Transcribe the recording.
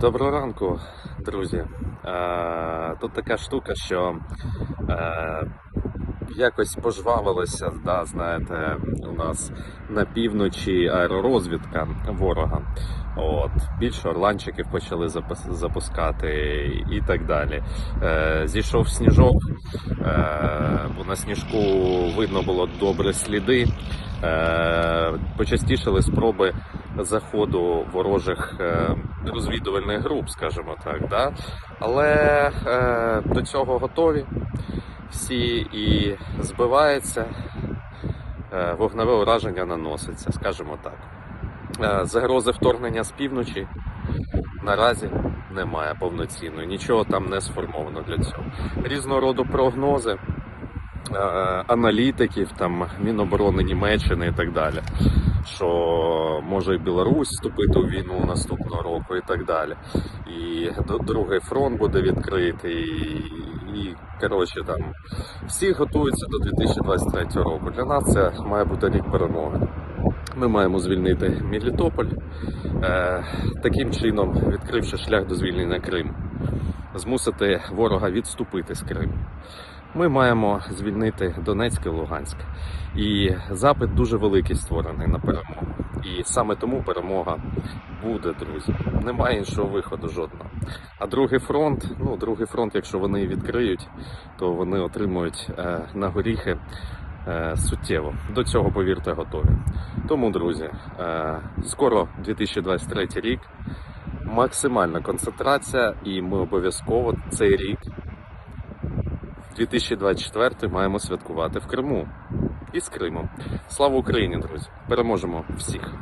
Доброго ранку, друзі. Е, тут така штука, що е, якось пожвавилося, да, знаєте, у нас на півночі аеророзвідка ворога. От, більше орланчиків почали запускати і так далі. Е, зійшов сніжок, бо на сніжку видно було добре сліди. Е, почастішали спроби заходу ворожих е, розвідувальних груп, скажімо так. Да? Але е, до цього готові. Всі і збиваються, е, вогневе ураження наноситься, скажімо так. Загрози вторгнення з півночі наразі немає повноцінної, нічого там не сформовано для цього. Різного роду прогнози. Е, Аналітиків, там Міноборони Німеччини і так далі що може і Білорусь вступити у війну наступного року і так далі. І другий фронт буде відкритий, і, і коротше там всі готуються до 2023 року. Для нас це має бути рік перемоги. Ми маємо звільнити Мелітополь, е, таким чином відкривши шлях до звільнення Криму, змусити ворога відступити з Криму. Ми маємо звільнити Донецьк і Луганськ. І запит дуже великий створений на перемогу. І саме тому перемога буде, друзі. Немає іншого виходу жодного. А другий фронт, ну другий фронт, якщо вони відкриють, то вони отримують е, на горіхи е, суттєво. До цього, повірте, готові. Тому, друзі, е, скоро 2023 рік. Максимальна концентрація, і ми обов'язково цей рік 2024 маємо святкувати в Криму і з Кримом. Слава Україні, друзі! Переможемо всіх!